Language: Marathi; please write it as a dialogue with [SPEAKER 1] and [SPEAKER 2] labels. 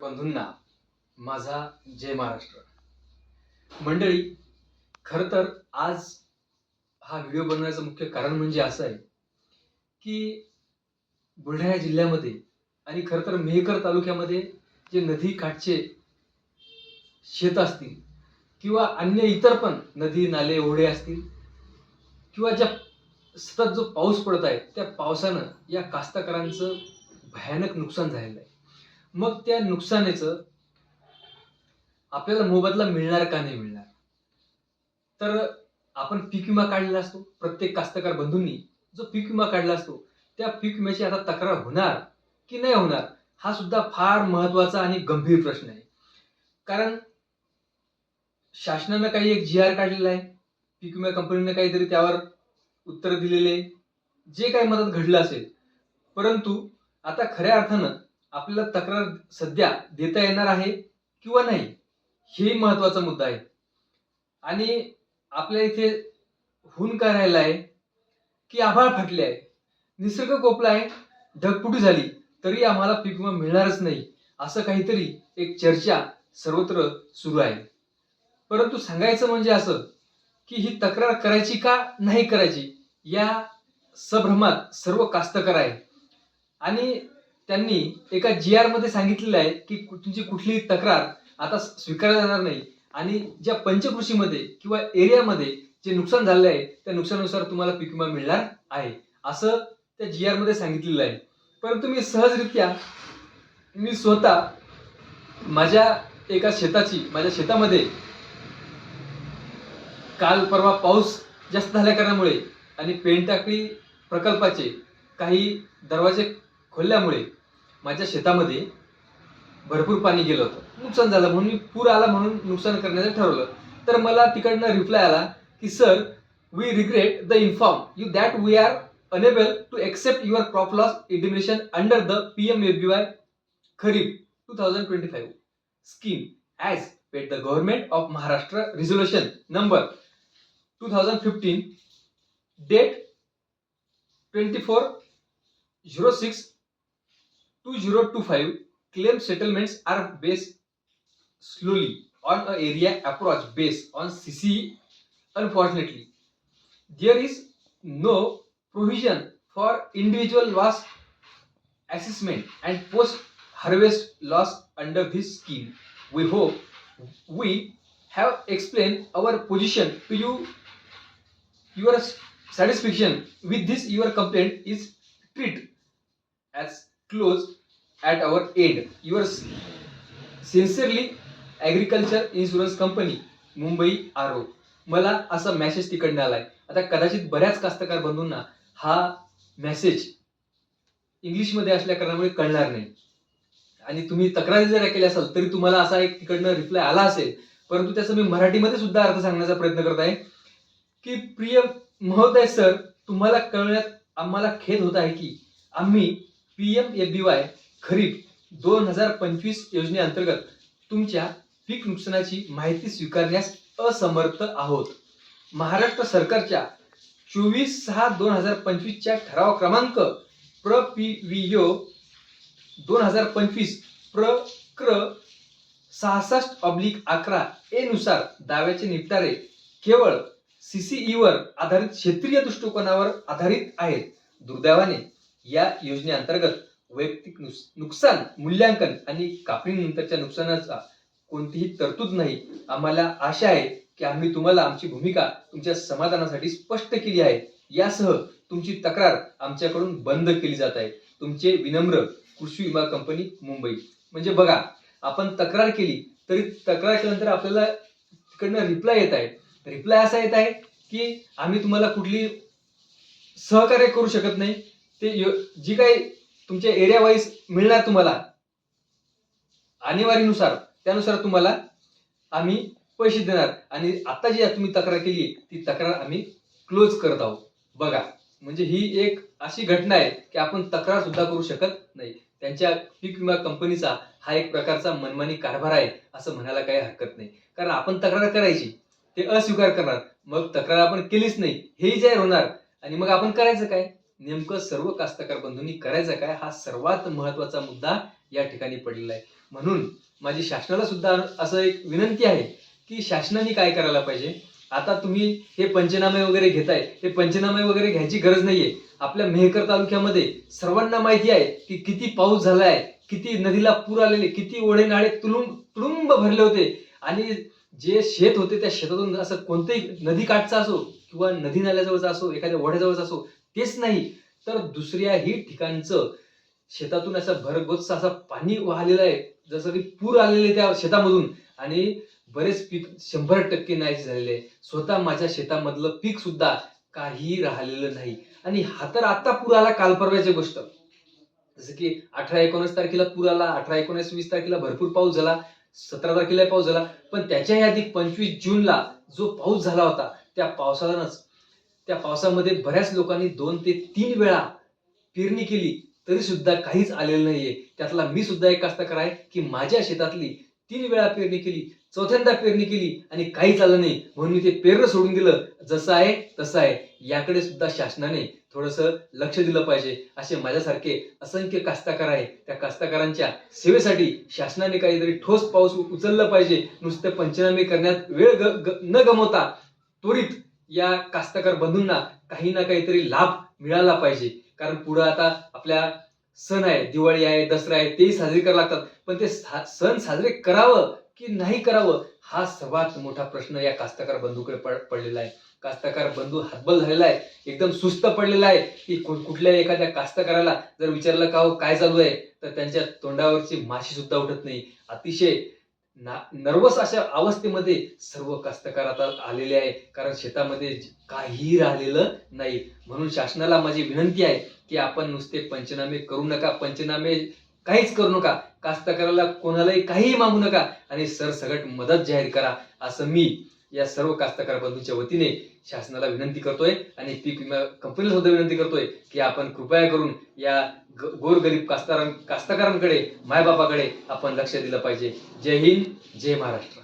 [SPEAKER 1] बंधूंना माझा जय महाराष्ट्र. मंडळी खरं तर आज हा व्हिडिओ बनवण्याचं मुख्य कारण म्हणजे असं आहे की बुलढाणा जिल्ह्यामध्ये आणि खरं तर मेहकर तालुक्यामध्ये जे नदी काठचे शेत असतील किंवा अन्य इतर पण नदी नाले ओढे असतील किंवा ज्या सतत जो पाऊस पडत आहे त्या पावसानं या कास्तकारांचं भयानक नुकसान झालेलं आहे. मग त्या नुकसानीचं आपल्याला मोबदला मिळणार का नाही मिळणार? तर आपण पीक विमा काढलेला असतो प्रत्येक कास्तकार बंधूंनी जो पीक विमा काढला असतो त्या पीक विम्याची आता तक्रार होणार की नाही होणार हा सुद्धा फार महत्त्वाचा आणि गंभीर प्रश्न आहे. कारण शासनानं काही एक जी आर काढलेला आहे पीक विमा कंपनीनं काहीतरी त्यावर उत्तर दिलेले जे काही मदत घडलं असेल. परंतु आता खऱ्या अर्थानं आपल्याला तक्रार सध्या देता येणार आहे किंवा नाही हे महत्त्वाचा मुद्दा आहे. आणि आपल्या इथे हून काय राहिलं आहे की आभाळ फाटले आहे. निसर्ग कोपला आहे ढगपुटी झाली तरी आम्हाला पीक विमा मिळणारच नाही असं काहीतरी एक चर्चा सर्वत्र सुरू आहे. परंतु सांगायचं म्हणजे असं की ही तक्रार करायची का नाही करायची या सभ्रमात सर्व कास्तकार आहे आणि त्यांनी एका जी आरमध्ये सांगितलेलं आहे की कु- तुमची कुठलीही तक्रार आता स्वीकारल्या जाणार नाही. आणि ज्या पंचकृषीमध्ये किंवा एरियामध्ये जे नुकसान झालेलं आहे त्या नुकसानानुसार तुम्हाला पीक विमा मिळणार आहे. असं त्या जी आरमध्ये सांगितलेलं आहे. परंतु मी सहजरित्या मी स्वतः माझ्या एका शेताची माझ्या शेतामध्ये काल परवा पाऊस जास्त झाल्या कारणामुळे आणि पेंटाकळी प्रकल्पाचे काही दरवाजे खोलल्यामुळे माझ्या शेतामध्ये भरपूर पाणी गेलं होतं. नुकसान झालं म्हणून मी पूर आला म्हणून नुकसान करण्याचं ठरवलं. तर मला तिकडनं रिप्लाय आला की sir we regret the inform you that we are unable to accept your crop loss indemnification under the P M F B Y kharif two thousand twenty five scheme as per the government of Maharashtra resolution number two thousand fifteen date twenty four zero six 2025 claim settlements are based slowly on a area approach based on CCE. Unfortunately, there is no provision for individual loss assessment and post harvest loss under this scheme. We hope we have explained our position to you. Your satisfaction with this your complaint is treated as close at our end your sincerely agriculture insurance company Mumbai आरो मला असा मेसेज तिकडनं आलाय. आता कदाचित बऱ्याच कास्तकार बंधूंना हा मेसेज इंग्लिशमध्ये असल्या कारणामुळे कळणार नाही. आणि तुम्ही तक्रारी जर केली असाल तरी तुम्हाला असा एक तिकडनं रिप्लाय आला असेल. परंतु त्याचा मी मराठीमध्ये सुद्धा अर्थ सांगण्याचा प्रयत्न करत आहे. की प्रिय महोदय सर तुम्हाला कळण्यात आम्हाला खेद होत आहे की आम्ही P M F B Y kharif दोन हजार पंचवीस योजनेअंतर्गत तुमच्या पीक नुकसानाची माहिती स्वीकारण्यास असमर्थ आहोत. महाराष्ट्र सरकारच्या चोवीस सहा दोन हजार पंचवीसच्या ठराव क्रमांक प्र पी व्ही यो दोन हजार पंचवीस प्र क्र सहासष्ट ऑब्लिक अकरा ए नुसार दाव्याचे निपटारे केवळ सीसीईवर आधारित क्षेत्रीय दृष्टिकोनावर आधारित आहेत. दुर्दैवाने या योजनेअंतर्गत वैयक्तिक नुकसान मूल्यांकन आणि कापणीनंतरच्या नुकसानाचा कोणतीही तरतूद नाही. आम्हाला आशा आहे की आम्ही तुम्हाला आमची भूमिका तुमच्या समाधानासाठी स्पष्ट केली आहे. यासह तुमची तक्रार आमच्याकडून बंद केली जात आहे. तुमचे विनम्र कृषी विमा कंपनी मुंबई. म्हणजे बघा आपण तक्रार केली तरी तक्रार केल्यानंतर आपल्याला तिकडनं रिप्लाय येत आहे. रिप्लाय असा येत आहे की आम्ही तुम्हाला कुठली सहकार्य करू शकत नाही. ते जी काही तुमच्या एरिया वाईज मिळणार तुम्हाला आणेवारीनुसार त्यानुसार तुम्हाला आम्ही पैसे देणार. आणि आता जी तुम्ही तक्रार केली ती तक्रार आम्ही क्लोज करत आहोत. बघा म्हणजे ही एक अशी घटना आहे की आपण तक्रार सुद्धा करू शकत नाही. त्यांच्या पीक विमा कंपनीचा हा एक प्रकारचा मनमानी कारभार आहे असं म्हणायला काही हरकत नाही. कारण आपण तक्रार करायची ते अस्वीकार करणार. मग तक्रार आपण केलीच नाही हेही जाहीर होणार. आणि मग आपण करायचं काय? नेमकं सर्व कास्तकार बंधूंनी करायचं काय? हा सर्वात महत्त्वाचा मुद्दा या ठिकाणी पडलेला आहे. म्हणून माझी शासनाला सुद्धा असं एक विनंती आहे की शासनाने काय करायला पाहिजे? आता तुम्ही हे पंचनामे वगैरे घेताय. हे पंचनामे वगैरे घ्यायची गरज नाहीये. आपल्या मेहकर तालुक्यामध्ये सर्वांना माहिती आहे की किती पाऊस झालाय किती नदीला पूर आलेले किती ओढे नाळे तुलुंब तुलुंब भरले होते. आणि जे शेत होते त्या शेतातून असं कोणतंही नदी काठचा असो किंवा नदी नाल्याजवळचा असो एखाद्या ओढ्याजवळचा असो तेच नाही तर दुसऱ्याही ठिकाणचं शेतातून असा भरगोत्स असं पाणी वाहलेलं आहे जसं की पूर आलेले त्या शेतामधून. आणि बरेच पीक शंभर टक्के नाही झालेले आहे. स्वतः माझ्या शेतामधलं पीक सुद्धा काही राहिलेलं नाही. आणि हा तर आता पूर आला काल परवाची गोष्ट. जसं की अठरा एकोणीस तारखेला पूर आला अठरा एकोणीस वीस तारखेला भरपूर पाऊस झाला सतरा तारखेला पाऊस झाला. पण त्याच्याही आधी पंचवीस जूनला जो पाऊस झाला होता त्या पावसालाच त्या पावसामध्ये बऱ्याच लोकांनी दोन ते तीन वेळा पेरणी केली तरी सुद्धा काहीच आलेलं नाहीये. त्यातला मी सुद्धा एक कास्तकार आहे की माझ्या शेतातली तीन वेळा पेरणी केली चौथ्यांदा पेरणी केली आणि काहीच आलं नाही. म्हणून मी ते पेरणं सोडून दिलं. जसं आहे तसं आहे. याकडे सुद्धा शासनाने थोडस लक्ष दिलं पाहिजे. असे माझ्यासारखे असंख्य कास्तकार आहे त्या कास्तकारांच्या सेवेसाठी शासनाने काहीतरी ठोस पाऊस उचललं पाहिजे. नुसतं पंचनामे करण्यात वेळ ग- ग- न गमवता त्वरित या कास्तकार बंधूंना काही ना काहीतरी लाभ मिळाला पाहिजे. कारण पुढं आता आपल्या सण आहे दिवाळी आहे दसरा आहे तेही साजरे करावे लागतात. पण ते सण साजरे करावं की नाही करावं हा सर्वात मोठा प्रश्न या कास्तकार बंधूकडे पड- पडलेला आहे. कास्तकार बंधू हातबल झालेला आहे. एकदम सुस्त पडलेला आहे की कुठल्या कुठल्याही एखाद्या कास्तकाराला जर विचारलं का हो काय चालू आहे? तर त्यांच्या तोंडावरची माशी सुद्धा उठत नाही. अतिशय नर्वस अशा अवस्थेमध्ये सर्व कास्तकार आता आलेले आहे. कारण शेतामध्ये काही काहीही राहिलेलं नाही. म्हणून शासनाला माझी विनंती आहे की आपण नुसते पंचनामे करू नका. पंचनामे काहीच करू नका. कास्तकाराला कोणालाही काहीही मागू नका. आणि सरसगट मदत जाहीर करा. असं मी या सर्व कास्तकार बंधूच्या वतीने शासनाला विनंती करतोय आणि पीक विमा कंपनीला सुद्धा विनंती करतोय की आपण कृपया करून या गोरगरीब कास्तकार कास्तकारांकडे मायबापाकडे आपण लक्ष दिलं पाहिजे. जय हिंद जय महाराष्ट्र.